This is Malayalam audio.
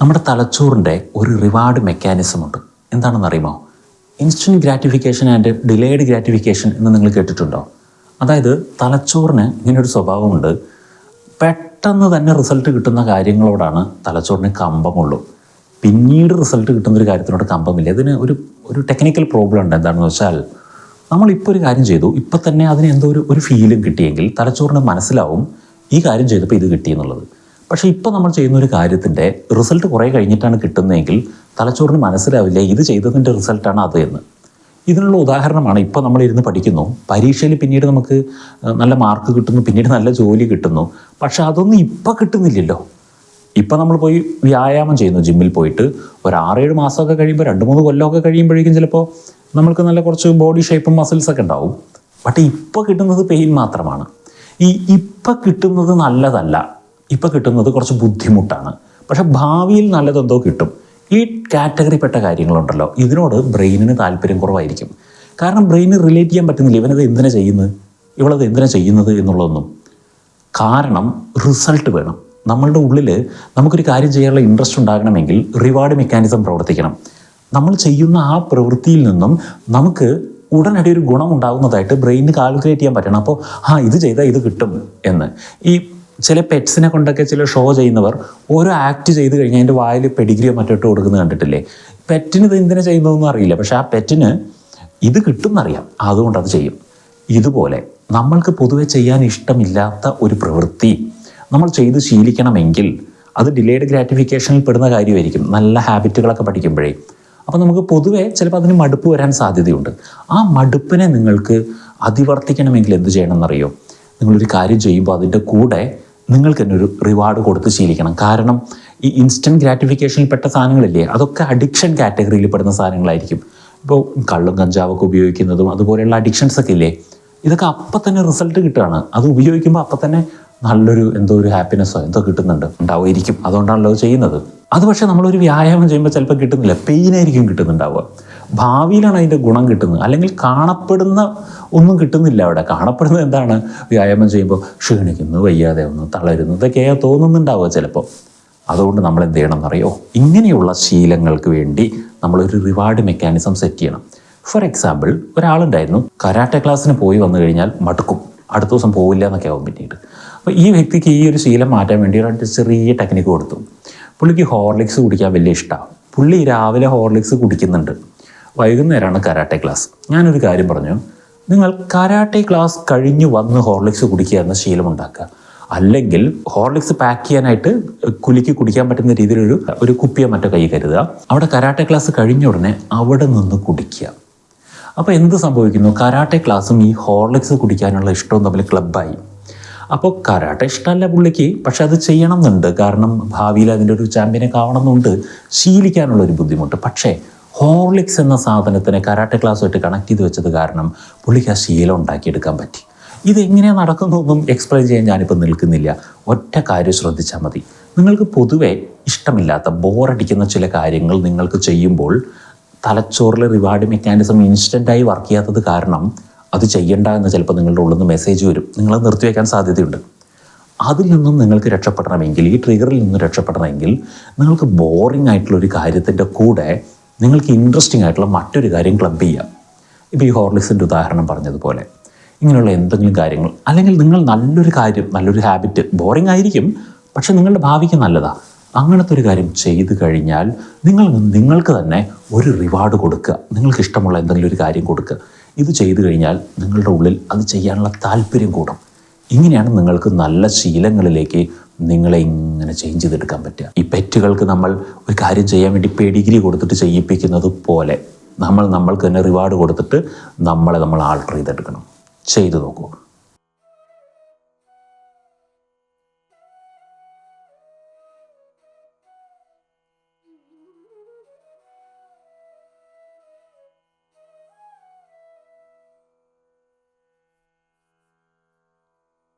നമ്മുടെ തലച്ചോറിന്റെ ഒരു റിവാർഡ് മെക്കാനിസം ഉണ്ട്. എന്താണെന്ന് അറിയുമോ instant gratification and delayed gratification എന്ന് നിങ്ങൾ കേട്ടിട്ടുണ്ടോ? അതായത് തലച്ചോറിന് ഇങ്ങനൊരു സ്വഭാവമുണ്ട്. പെട്ടെന്ന് തന്നെ റിസൾട്ട് കിട്ടുന്ന കാര്യങ്ങളോടാണ് തലച്ചോറിന് കമ്പമുള്ളൂ. പിന്നീട് റിസൾട്ട് കിട്ടുന്ന ഒരു കാര്യത്തിനോട് കമ്പമില്ല. ഇതിന് ഒരു ഒരു ടെക്നിക്കൽ പ്രോബ്ലം ഉണ്ട്. എന്താണെന്ന് വെച്ചാൽ നമ്മളിപ്പോൾ ഒരു കാര്യം ചെയ്തു. ഇപ്പം തന്നെ അതിന് എന്തോ ഒരു ഒരു ഫീലും കിട്ടിയെങ്കിൽ തലച്ചോറിന് മനസ്സിലാവും ഈ കാര്യം ചെയ്തപ്പോൾ ഇത് കിട്ടി എന്നുള്ളത്. പക്ഷേ ഇപ്പോൾ നമ്മൾ ചെയ്യുന്ന ഒരു കാര്യത്തിന്റെ റിസൾട്ട് കുറേ കഴിഞ്ഞിട്ടാണ് കിട്ടുന്നതെങ്കിൽ തലച്ചോറിന് മനസ്സിലാവില്ല ഇത് ചെയ്തതിന്റെ റിസൾട്ടാണ് അത് എന്ന്. ഇതിനുള്ള ഉദാഹരണമാണ് ഇപ്പോൾ നമ്മൾ ഇരുന്ന് പഠിക്കുന്നു. പരീക്ഷയിൽ പിന്നീട് നമുക്ക് നല്ല മാർക്ക് കിട്ടുന്നു പിന്നീട് നല്ല ജോലി കിട്ടുന്നു. പക്ഷെ അതൊന്നും ഇപ്പം കിട്ടുന്നില്ലല്ലോ. ഇപ്പം നമ്മൾ പോയി വ്യായാമം ചെയ്യുന്നു ജിമ്മിൽ പോയിട്ട്. ഒരു ആറേഴ് മാസമൊക്കെ കഴിയുമ്പോൾ രണ്ട് മൂന്ന് കൊല്ലമൊക്കെ കഴിയുമ്പോഴേക്കും ചിലപ്പോൾ നമ്മൾക്ക് നല്ല കുറച്ച് ബോഡി ഷേപ്പും മസിൽസൊക്കെ ഉണ്ടാവും. ബട്ട് ഇപ്പോൾ കിട്ടുന്നത് പെയിൻ മാത്രമാണ്. ഈ ഇപ്പം കിട്ടുന്നത് നല്ലതല്ല. ഇപ്പം കിട്ടുന്നത് കുറച്ച് ബുദ്ധിമുട്ടാണ്. പക്ഷെ ഭാവിയിൽ നല്ലതെന്തോ കിട്ടും. ഈ കാറ്റഗറിപ്പെട്ട കാര്യങ്ങളുണ്ടല്ലോ. ഇതിനോട് ബ്രെയിനിന് താല്പര്യം കുറവായിരിക്കും. കാരണം ബ്രെയിന് റിലേറ്റ് ചെയ്യാൻ പറ്റുന്നില്ല. ഇവനത് എന്തിനാ ചെയ്യുന്നത്? ഇവളത് എന്തിനാ ചെയ്യുന്നത് എന്നുള്ളതൊന്നും. കാരണം റിസൾട്ട് വേണം. നമ്മളുടെ ഉള്ളിൽ നമുക്കൊരു കാര്യം ചെയ്യാനുള്ള ഇൻട്രസ്റ്റ് ഉണ്ടാകണമെങ്കിൽ റിവാർഡ് മെക്കാനിസം പ്രവർത്തിക്കണം. നമ്മൾ ചെയ്യുന്ന ആ പ്രവൃത്തിയിൽ നിന്നും നമുക്ക് ഉടനടി ഒരു ഗുണം ഉണ്ടാകുന്നതായിട്ട് ബ്രെയിനിന് കാൽക്കുലേറ്റ് ചെയ്യാൻ പറ്റണം. അപ്പോൾ ആ ഇത് ചെയ്താൽ ഇത് കിട്ടും എന്ന്. ഈ ചില പെറ്റ്സിനെ കൊണ്ടൊക്കെ ചില ഷോ ചെയ്യുന്നവർ ഓരോ ആക്ട് ചെയ്ത് കഴിഞ്ഞാൽ അതിന്റെ വായിൽ പെഡിഗ്രിയോ മറ്റോ കൊടുക്കുന്നത് കണ്ടിട്ടില്ലേ? പെറ്റിന് ഇത് എന്തിനാ ചെയ്യുന്നതെന്ന് അറിയില്ല. പക്ഷെ ആ പെറ്റിന് ഇത് കിട്ടും എന്നറിയാം അതുകൊണ്ട് അത് ചെയ്യും. ഇതുപോലെ നമ്മൾക്ക് പൊതുവെ ചെയ്യാൻ ഇഷ്ടമില്ലാത്ത ഒരു പ്രവൃത്തി നമ്മൾ ചെയ്ത് ശീലിക്കണമെങ്കിൽ അത് ഡിലേഡ് ഗ്രാറ്റിഫിക്കേഷനിൽ പെടുന്ന കാര്യമായിരിക്കും. നല്ല ഹാബിറ്റുകളൊക്കെ പഠിക്കുമ്പോഴേ. അപ്പോൾ നമുക്ക് പൊതുവേ ചിലപ്പോൾ അതിന് മടുപ്പ് വരാൻ സാധ്യതയുണ്ട്. ആ മടുപ്പിനെ നിങ്ങൾക്ക് അതിവർത്തിക്കണമെങ്കിൽ എന്ത് ചെയ്യണമെന്നറിയോ? നിങ്ങളൊരു കാര്യം ചെയ്യുമ്പോൾ അതിന്റെ കൂടെ നിങ്ങൾക്ക് തന്നെ ഒരു റിവാർഡ് കൊടുത്ത് ശീലിക്കണം. കാരണം ഈ ഇൻസ്റ്റന്റ് ഗ്രാറ്റിഫിക്കേഷനിൽ പെട്ട സാധനങ്ങളില്ലേ അതൊക്കെ അഡിക്ഷൻ കാറ്റഗറിയിൽ പെടുന്ന സാധനങ്ങളായിരിക്കും. ഇപ്പോൾ കള്ളും കഞ്ചാവൊക്കെ ഉപയോഗിക്കുന്നതും അതുപോലെയുള്ള അഡിക്ഷൻസ് ഒക്കെ ഇല്ലേ ഇതൊക്കെ അപ്പം തന്നെ റിസൾട്ട് കിട്ടുകയാണ്. അത് ഉപയോഗിക്കുമ്പോൾ അപ്പം തന്നെ നല്ലൊരു എന്തോ ഒരു ഹാപ്പിനെസ്സോ എന്തോ കിട്ടുന്നുണ്ട് ഉണ്ടാവുമായിരിക്കും. അതുകൊണ്ടാണല്ലോ അത് ചെയ്യുന്നത്. അത് പക്ഷേ നമ്മളൊരു വ്യായാമം ചെയ്യുമ്പോൾ ചിലപ്പോൾ കിട്ടുന്നില്ല പെയിനായിരിക്കും കിട്ടുന്നുണ്ടാവുക. ഭാവിയിലാണ് അതിന്റെ ഗുണം കിട്ടുന്നത്. അല്ലെങ്കിൽ കാണപ്പെടുന്ന ഒന്നും കിട്ടുന്നില്ല അവിടെ. കാണപ്പെടുന്നത് എന്താണ്? വ്യായാമം ചെയ്യുമ്പോൾ ക്ഷീണിക്കുന്നു വയ്യാതെ ഒന്ന് തളരുന്നു. ഇതൊക്കെയാ തോന്നുന്നുണ്ടാവുക ചിലപ്പോൾ അതുകൊണ്ട് നമ്മൾ എന്ത് ചെയ്യണം എന്നറിയോ? ഇങ്ങനെയുള്ള ശീലങ്ങൾക്ക് വേണ്ടി നമ്മളൊരു റിവാർഡ് മെക്കാനിസം സെറ്റ് ചെയ്യണം. ഫോർ എക്സാമ്പിൾ ഒരാളുണ്ടായിരുന്നു കരാട്ടെ ക്ലാസ്സിന് പോയി വന്നു കഴിഞ്ഞാൽ മടുക്കും. അടുത്ത ദിവസം പോവില്ല എന്നൊക്കെ ആവും പിന്നീട്. അപ്പോൾ ഈ വ്യക്തിക്ക് ഈ ഒരു ശീലം മാറ്റാൻ വേണ്ടി ഒരു ചെറിയ ടെക്നിക്ക് കൊടുത്തു. പുള്ളിക്ക് ഹോർലിക്സ് കുടിക്കാൻ വലിയ ഇഷ്ടമാണ് പുള്ളി രാവിലെ ഹോർലിക്സ് കുടിക്കുന്നുണ്ട്. വൈകുന്നേരമാണ് കരാട്ടെ ക്ലാസ്. ഞാനൊരു കാര്യം പറഞ്ഞു. നിങ്ങൾ കരാട്ടെ ക്ലാസ് കഴിഞ്ഞ് വന്ന് ഹോർലിക്സ് കുടിക്കുക എന്ന ശീലം ഉണ്ടാക്കുക അല്ലെങ്കിൽ ഹോർലിക്സ് പാക്ക് ചെയ്യാനായിട്ട് കുലുക്കി കുടിക്കാൻ പറ്റുന്ന രീതിയിലൊരു ഒരു കുപ്പിയോ മറ്റോ കൈ കരുതുക. അവിടെ കരാട്ടെ ക്ലാസ് കഴിഞ്ഞ ഉടനെ അവിടെ നിന്ന് കുടിക്കുക. അപ്പോൾ എന്ത് സംഭവിക്കുന്നു? കരാട്ടെ ക്ലാസ്സും ഈ ഹോർലിക്സ് കുടിക്കാനുള്ള ഇഷ്ടവും തമ്മിൽ ക്ലബ്ബായി. അപ്പോൾ കരാട്ടെ ഇഷ്ടമല്ല പുള്ളിക്ക് പക്ഷെ അത് ചെയ്യണം എന്നുണ്ട്. കാരണം ഭാവിയിൽ അതിന്റെ ഒരു ചാമ്പ്യനെ കാണണമെന്നുണ്ട് ശീലിക്കാനുള്ള ഒരു ബുദ്ധിമുട്ട്. പക്ഷേ ഹോർലിക്സ് എന്ന സാധനത്തിന് കരാട്ടെ ക്ലാസ്സുമായിട്ട് കണക്ട് ചെയ്ത് വെച്ചത് കാരണം പുള്ളിക്ക് ആ ശീലം ഉണ്ടാക്കിയെടുക്കാൻ പറ്റി. ഇതെങ്ങനെയാണ് നടക്കുന്നതൊന്നും എക്സ്പ്ലെയിൻ ചെയ്യാൻ ഞാനിപ്പോൾ നിൽക്കുന്നില്ല. ഒറ്റ കാര്യം ശ്രദ്ധിച്ചാൽ മതി. നിങ്ങൾക്ക് പൊതുവെ ഇഷ്ടമില്ലാത്ത ബോറടിക്കുന്ന ചില കാര്യങ്ങൾ നിങ്ങൾക്ക് ചെയ്യുമ്പോൾ തലച്ചോറിലെ റിവാർഡ് മെക്കാനിസം ഇൻസ്റ്റന്റായി വർക്ക് ചെയ്യാത്തത് കാരണം അത് ചെയ്യണ്ട എന്ന് ചിലപ്പോൾ നിങ്ങളുടെ ഉള്ളിൽ നിന്ന് മെസ്സേജ് വരും. നിങ്ങളത് നിർത്തിവെക്കാൻ സാധ്യതയുണ്ട്. അതിൽ നിന്നും നിങ്ങൾക്ക് രക്ഷപ്പെടണമെങ്കിൽ ഈ ട്രിഗറിൽ നിന്ന് രക്ഷപ്പെടണമെങ്കിൽ നിങ്ങൾക്ക് ബോറിംഗ് ആയിട്ടുള്ള ഒരു കാര്യത്തിന്റെ കൂടെ നിങ്ങൾക്ക് ഇൻട്രസ്റ്റിംഗ് ആയിട്ടുള്ള മറ്റൊരു കാര്യം ക്ലബ് ചെയ്യാം. ഇപ്പോൾ ഈ ഹോർലിക്സിന്റെ ഉദാഹരണം പറഞ്ഞതുപോലെ ഇങ്ങനെയുള്ള എന്തെങ്കിലും കാര്യങ്ങൾ അല്ലെങ്കിൽ നിങ്ങൾ നല്ലൊരു കാര്യം നല്ലൊരു ഹാബിറ്റ് ബോറിംഗ് ആയിരിക്കും പക്ഷേ നിങ്ങളുടെ ഭാവിക്ക് നല്ലതാണ് അങ്ങനത്തെ ഒരു കാര്യം ചെയ്തു കഴിഞ്ഞാൽ നിങ്ങൾ നിങ്ങൾക്ക് തന്നെ ഒരു റിവാർഡ് കൊടുക്കുക. നിങ്ങൾക്ക് ഇഷ്ടമുള്ള എന്തെങ്കിലും ഒരു കാര്യം കൊടുക്കുക. ഇത് ചെയ്തു കഴിഞ്ഞാൽ നിങ്ങളുടെ ഉള്ളിൽ അത് ചെയ്യാനുള്ള താല്പര്യം കൂടും. ഇങ്ങനെയാണ് നിങ്ങൾക്ക് നല്ല ശീലങ്ങളിലേക്ക് നിങ്ങളെ ഇങ്ങനെ ചേഞ്ച് ചെയ്തെടുക്കാൻ പറ്റുക. ഈ പെറ്റുകൾക്ക് നമ്മൾ ഒരു കാര്യം ചെയ്യാൻ വേണ്ടി പെഡിഗ്രി കൊടുത്തിട്ട് ചെയ്യിപ്പിക്കുന്നത് പോലെ നമ്മൾ നമ്മൾക്ക് തന്നെ റിവാർഡ് കൊടുത്തിട്ട് നമ്മളെ നമ്മൾ ആൾട്ടർ ചെയ്തെടുക്കണം. ചെയ്തു നോക്കൂ.